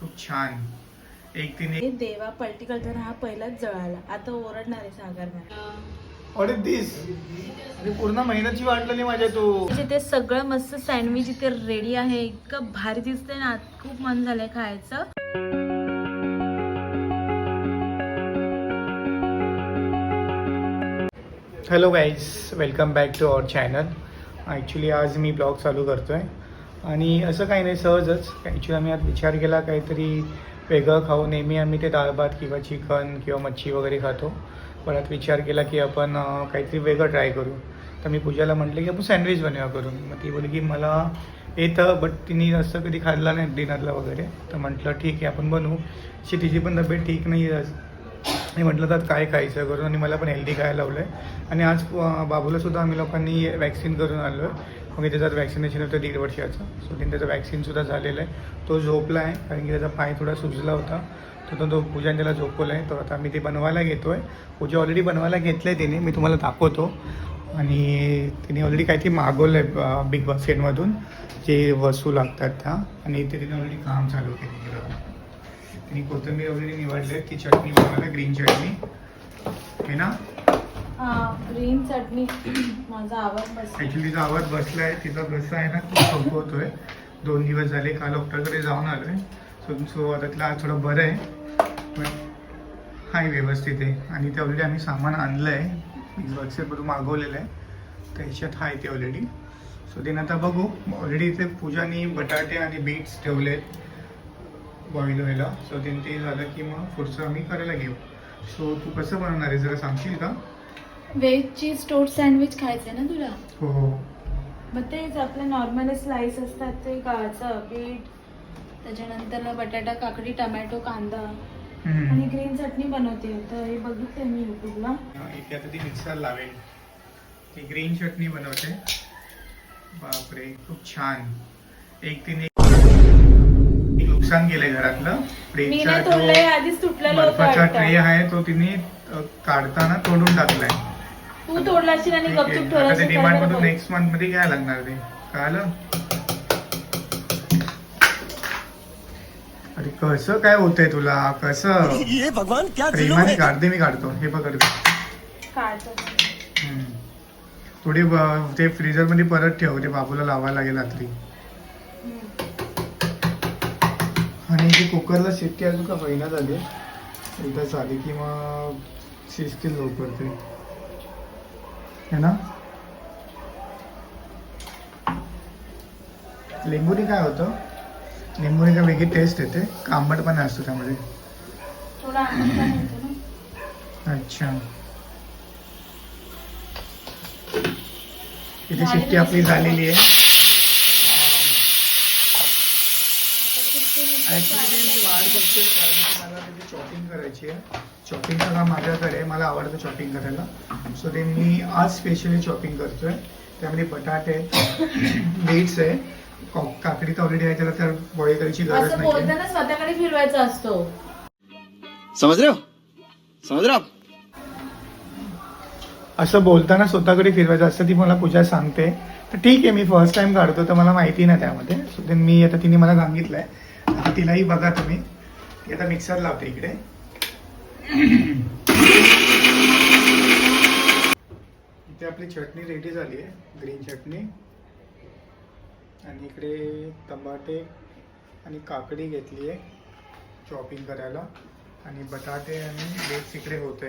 खूप छान. एक तिने देवा पलटी करताना हा पहिलाच जळाला आता ओरडणार आहे सागर अरे दिस अरे पूर्ण महिन्याची वाटलेली माझ्या तू. म्हणजे ते सगळं मस्त सँडविच इथे रेडी आहे. इतकं भारी दिसतंय ना. खूप मन झालंय खायचं. Hello guys welcome back to our channel actually आज मी ब्लॉग चालू करतो आहे आणि असं काही नाही सहजच. ॲक्च्युली आम्ही आज विचार केला काहीतरी वेगळं खाऊ. नेहमी आम्ही ते डाळ भात किंवा चिकन किंवा मच्छी वगैरे खातो. पण आज विचार केला की आपण काहीतरी वेगळं ट्राय करू. तर मी पूजाला म्हटलं की आपण सँडविच बनवा करून. मग ती बोलली की मला येतं बट तिने असं कधी खाल्लं नाही डिनरला वगैरे. तर म्हटलं ठीक आहे आपण बनवू. अशी तिची पण तब्येत ठीक नाही आहे मी म्हटलं तर काय खायचं? करून आणि मला पण हेल्दी खायला लावलं आहे आणि आज बाबूलासुद्धा आम्ही लोकांनी वॅक्सिन करून आलो आहे मग त्याचं वॅक्सिनेशन होतं दीड वर्षाचं सो त्याने त्याचं वॅक्सिनसुद्धा झालेलं आहे. तो झोपला आहे कारण की त्याचा पाय थोडा सुजला होता. तर तो तो पूजाने त्याला झोपवला आहे. तर आता मी ते बनवायला घेतो आहे पूजा ऑलरेडी बनवायला घेतलं आहे तिने. मी तुम्हाला दाखवतो. आणि तिने ऑलरेडी काहीतरी मागवलं आहे बिग बास्केटमधून जे वस्तू लागतात त्या. आणि ते तिने ऑलरेडी काम चालू केलं तिने कोथिंबीर वगैरे निवडले ती चटणी बनवायला ग्रीन चटणी. आहे ना? ग्रीन चटणी माझा आवाज ॲक्च्युली तिचा आवाज बसला आहे तिचा घसा आहे ना खूप होतोय दोन दिवस झाले काल डॉक्टरकडे जाऊन आलो आहे सो सो आता तिला आज थोडं बरं आहे. पण आहे व्यवस्थित आहे. आणि ते ऑलरेडी आम्ही सामान आणलं आहे वॉट्सॲपवरून मागवलेलं आहे. त्याच्यात आहे ते ऑलरेडी सो देन आता बघू. ऑलरेडी इथे पूजानी बटाटे आणि बीट्स ठेवले बॉईल व्हायला. सो देन ते झालं की मग पुढचं आम्ही करायला घेऊ. सो तू कसं बनवणार आहे? जरा सांगशील का? व्हेज चीज टोस्ट सँडविच खायचंय ना तुला? हो हो. मग तेच आपले नॉर्मल स्लाइस असतात ते गाजर बीट त्याच्यानंतर बटाटा काकडी टमॅटो कांदा हम्म. आणि ग्रीन चटणी बनवते. तर हे बघितलंय मी युट्यूबला इथे आता ती मिक्सर लावेल. ती ग्रीन चटणी बनवते. बापरे खूप छान. एक तिने एक नुकसान केलंय घरातलं. मी तोडलंय आधीच तुटलेलं होतं बर्फाचा वाटतं. ट्रे आहे तो तिने अ, काढताना तोडून टाकलाय. तू तोडलाशील आणि. गपचूप आता ते ठेवलाशील डिमांड मधून. नेक्स्ट मंथमध्ये घ्यायला लागणार ते कळालं अरे कसं काय होतंय तुला कसं ये भगवान क्या जुलूम प्रेमाने है काढते मी काढतो हे पकड काढतो. हम्म. थोडी ब- ते फ्रीजरमध्ये परत ठेव ते बाबूला लावायला लागेल रात्री हम्म. आणि ते कुकरला शिट्टी अजून का महिना झाली एकदा झाली की मग शिजतील लवकर ते है ना? लिंबूनी काय होतं? लिंबूनी काय वेगळी टेस्ट येते. का आंबटपणा असतो त्यामध्ये. अच्छा. इथे शिट्टी आपली झालेली आहे. ऍक्च्युली मी वाट बघते कारण की मला त्याची चॉपिंग करायची आहे. चॉपिंगचं काम माझ्याकडे आहे. मला आवडतं चॉपिंग करायला. सो ते मी आज स्पेशली चॉपिंग करतोय. त्यामध्ये बटाटे बीट्स आहे. का- काकडी तर ऑलरेडी आहे त्याला तर बॉईल करायची गरज असं नाही बोलताना स्वतःकडे फिरवायचा असतो. समझ रहे हो समझ रहे हो आप असं बोलताना स्वतःकडे फिरवायचं असं ती मला पूजा सांगते. तर ठीक आहे मी फर्स्ट टाइम काढतो तर मला माहिती नाही त्यामध्ये. सो देन मी आता तिने मला सांगितलंय. आता तिलाही बघा तुम्ही. ती आता मिक्सर लावते इकडे. इथे आपली चटणी रेडी झाली आहे. ग्रीन चटणी. आणि इकडे टमाटे आणि काकडी घेतली आहे. चॉपिंग करायला. आणि बटाटे आणि बेट्स इकडे होते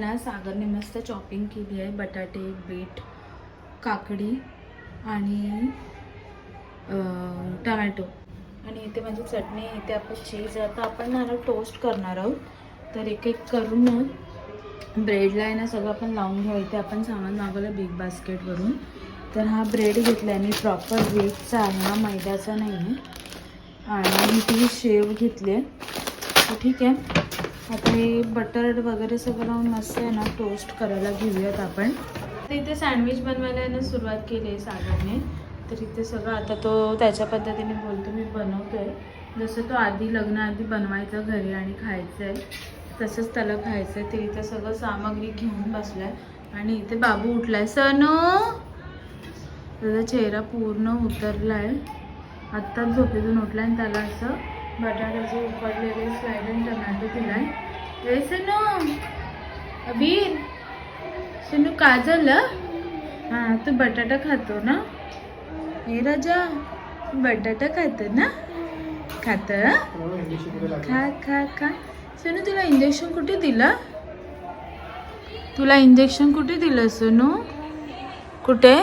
ना सागरने मस्त चॉपिंग केली आहे. बटाटे बीट काकडी आणि टमॅटो आणि इथे माझी चटणी इथे आपण चीज आहे. आता आपण ना टोस्ट करणार आहोत. तर एक एक करून ब्रेडला आहे ना सगळं आपण लावून घेऊ. इथे आपण सामान मागवलं बिग बास्केटवरून तर हा ब्रेड घेतला आहे मी प्रॉपर व्हीटचा आहे. हा मैद्याचा नाही आहे आणि ती शेव घेतली आहे ठीक आहे. आता हे बटर वगैरे सगळं लावून मस्त आहे ना टोस्ट करायला घेऊयात आपण. तर इथे सँडविच बनवायला आहे ना सुरुवात केली आहे सागरने तर इथे सगळं आता तो त्याच्या पद्धतीने बोलतो मी बनवतोय. जसं तो आधी लग्नाआधी बनवायचा घरी आणि खायचं आहे तसंच त्याला खायचं आहे ते इथे सगळं सामग्री घेऊन बसलाय. आणि इथे बाबू उठलाय. सण त्याचा चेहरा पूर्ण उतरला आहे आत्ताच झोपेतून उठला आणि त्याला असं बटाट्याचे उकडलेले स्लाइड आणि टमॅटो दिलाय ए सनू. अबीर सनू का झालं हां तू बटाटा खातो ना? हे राजा बटाटा खातो ना? खात खा खा खा. सोनू तुला इंजेक्शन कुठे दिलं? तुला इंजेक्शन कुठे दिलं सोनू? कुठे?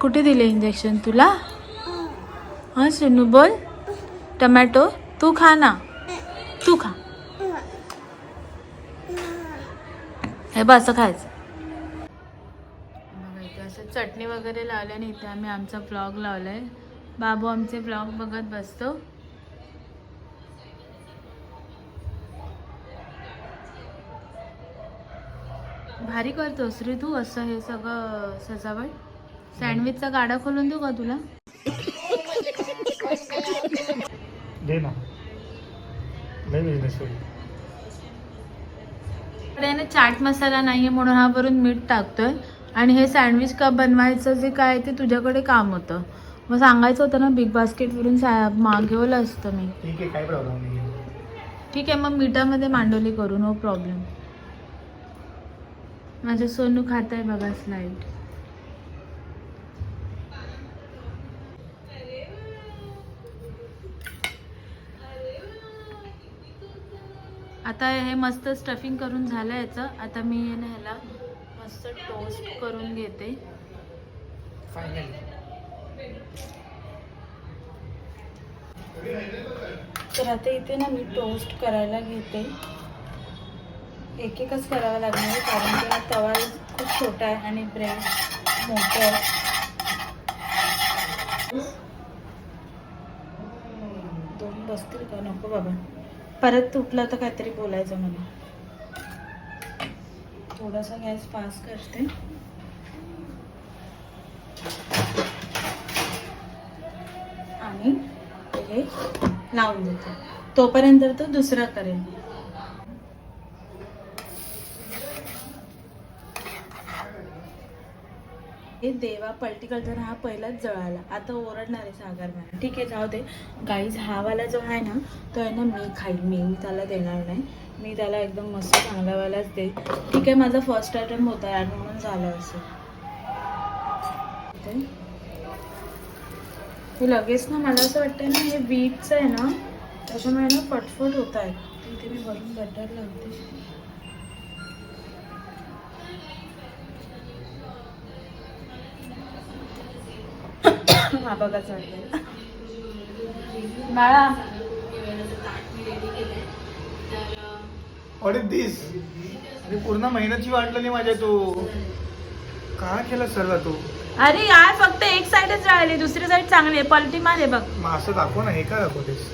कुठे दिलं इंजेक्शन तुला? हां सोनू बोल. टमॅटो तू खा ना. तू खा. हे बघ असं खायचं. बघा इथे असं चटणी वगैरे लावली इथे आम्ही आमचा ब्लॉग लावलाय. बाबू आमचे ब्लॉग बघत बसतो. भारी करतोस रे तू असं हे सगळं सजावट. सँडविचचा गाडा खोलून देऊ का तुला? दे ना. लय बिझनेस होईल चाट मसाला नाहीये म्हणून हा वरून मीठ टाकतोय. आणि हे सँडविच का बनवायचं जे काय ते तुझ्याकडे काम होतं. मग सांगायचं होतं ना बिग बास्केटवरून सा मागवलं असतं मी. ठीक आहे काय प्रॉब्लेम नाही ठीक आहे मग मिठामध्ये मांडवली करू नो प्रॉब्लेम माझं सोनू खात आहे बघा स्लाईड आता हे मस्त स्टफिंग करून झालं याचं. आता मी ना ह्याला मस्त टोस्ट करून घेते. तर आता इथे ना मी टोस्ट करायला घेते. एक एकच करावं लागणार आहे कारण की तवा खूप छोटा आहे आणि ब्रेड मोठं आहे. दोन बसतील का? नको बाबा. परत तुटलं तर काहीतरी बोलायचं मला. थोडासा गॅस पास करते. आणि हे लावून देते. तोपर्यंत तो दुसरा करेल. हे देवा पलटी करताना हा पहिलाच जळाला. आता ओरडणार आहे सागर मला ठीक आहे जाऊ दे. गाईज हा वाला जो आहे ना तो आहे ना मी खाईल. मी मी त्याला देणार नाही. मी त्याला एकदम मस्त चांगल्यावालाच दे ठीक आहे माझा फर्स्ट अटेम्प्ट होता यार म्हणून झालं असं. हे लगेच ना मला असं वाटतं ना हे बीटचं आहे ना त्याच्यामुळे ना फटफट होत आहे. तिथे मी वरून बटर लावते. हा बघा बाळा. इज दिस अरे पूर्ण महिन्याची वाटलेली माझ्या तू. का केलं सर्व तू? अरे यार फक्त एक साईडच राहिली दुसरी साईड चांगली आहे. पलटी मारे बघ. मग असं दाखव ना हे का दाखवतेस?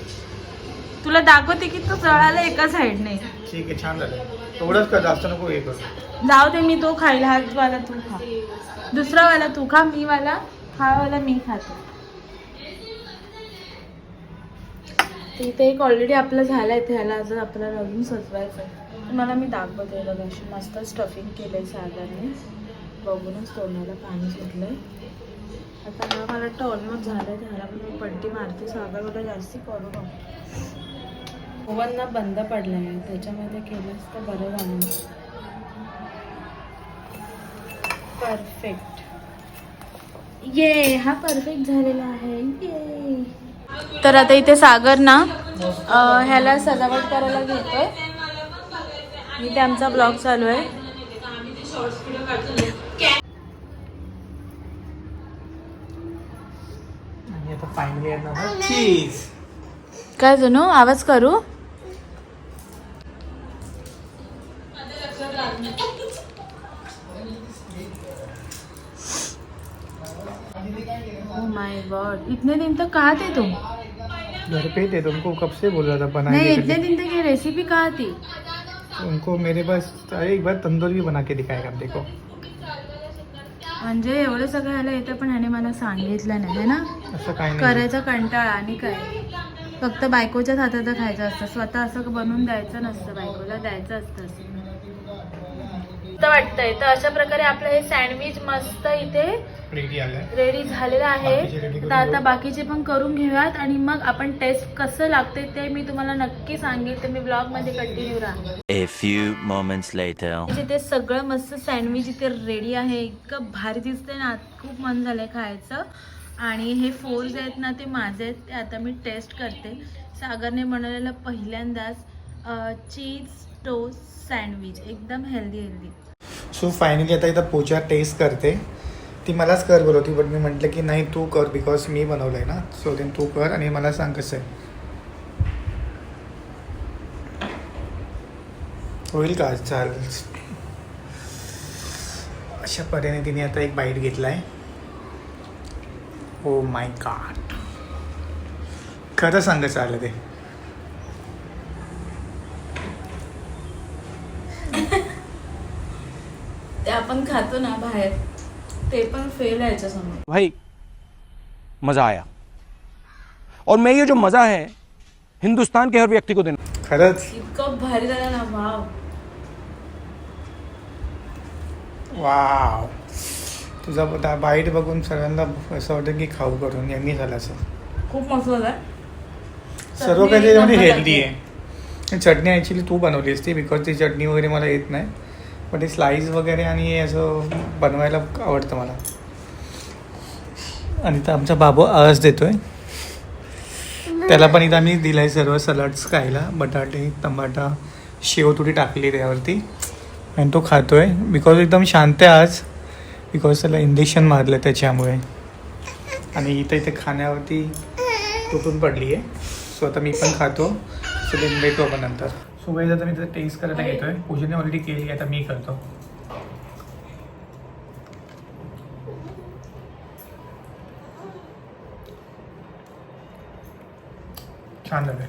तुला दाखवते की तू जळाला एका साईडने ठीक आहे छान झालं. एवढंच कर जास्त नको हे कर. जाऊ दे मी तो खाईल. हा वाला तू खा. दुसरा वाला तू खा मी वाला हा वाला मी खाते. इथे एक ऑलरेडी आपलं झालं आहे ह्याला अजून आपल्याला अजून सजवायचं आहे तुम्हाला मी दाखवते बघा अशी मस्त स्टफिंग केलं आहे साधारण. बघूनच तोंडाला पाणी सुटलं आता हा मला वाटतं ऑलमोस्ट झालं आहे ह्याला पण मी पट्टी मारते. सागर मला जास्ती करू नको. ओव्हन ना बंद पडला आहे त्याच्यामध्ये केलंच तर बरं झालं. परफेक्ट ये हा परफेक्ट झालेला आहे. ये. तर आता इथे सागर ना अं, ह्याला सजावट करायला घेतोय. इथे आमचा ब्लॉग चालू आहे. आणि आता फायनली चीज काय जणू आवाज करू? ओ माय गॉड इतने दिन तक कहाँ थे तुम? घर पे थे तुमको कब से बोल रहा था नहीं बनाने के इतने दिन तक ये रेसिपी कहाँ थी? उनको मेरे पास अरे एक बार तंदूर भी बना के दिखाएगा आप देखो। म्हणजे एवढं सगळं ह्याला येतं पण ह्याने मला सांगितलं नाही है ना? असं काय नाही. करायचा कंटाळा आणि काय? फक्त बायकोच्याच हातात खायचं असतं. स्वतः असं बनवून द्यायचं नसतं बायकोला द्यायचं असतं असं. मस्त वाटतंय. तर अशा प्रकारे आपलं हे सँडविच मस्त इथे रेडी रेडी झालेलं आहे. तर आता. बाकीचे पण करून घेऊयात आणि मग आपण टेस्ट कसं लागते ते मी तुम्हाला नक्की सांगेल. तर मी ब्लॉगमध्ये कंटिन्यू राहा A few moments later. इथे सगळं मस्त सँडविच इथे रेडी आहे. इतकं भारी दिसतंय ना. खूप मन झालंय खायचं. आणि हे फोर्स आहेत ना ते माझे आहेत. ते आता मी टेस्ट करते. सागरने बनवलेलं पहिल्यांदाच चीज टोस्ट सँडविच एकदम हेल्दी हेल्दी सो फायनली आता इथं पूजा टेस्ट करते. ती मलाच कर बोलवती बट मी म्हटलं की नाही तू कर बिकॉज मी बनवलं आहे ना. सो देन तू कर आणि मला सांग कसं आहे. होईल का चालेल अशा परीने तिने आता एक बाईट घेतला आहे ओ माय गॉड खरं सांग कसं आलं ते. ते आपण खातो ना बाहेर. ते पण फेल आहे याच्यासमोर. भाई मज़ा आया. और मैं ये जो मज़ा है हिंदुस्तान के हर व्यक्ति को देना। खरंच. इतकं भारी झालं ना वाव. वाव. तुझा बा- बाईट बघून सर्वांना असं वाटतं की खाऊ करून यांनी झालं असं. खूप मस्त झालं. सर्व काही त्याच्यामध्ये हेल्दी. आहे. चटणी ॲक्च्युली तू बनवली असती बिकॉज ती चटणी वगैरे मला येत नाही. पण ते स्लाईज वगैरे आणि हे असं बनवायला आवडतं मला. आणि तर आमचा बाबू आळस देतोय. त्याला पण इथं आम्ही आहे सर्व सलाड्स खायला. बटाटे टमाटा शेव थोडी टाकली त्यावरती. आणि तो खातोय. बिकॉज एकदम शांत आहे आज. बिकॉज त्याला इंजेक्शन मारलं त्याच्यामुळे. आणि इथं इथे खाण्यावरती तुटून पडली आहे सो आता मी पण खातो. सो देन भेटू आपण नंतर. सो मैं आता मी तर टेस्ट करायला घेतोय पूजेने ऑलरेडी केली आता मी करतो छान झालं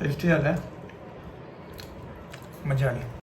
टेस्टी झालं मज़ा आली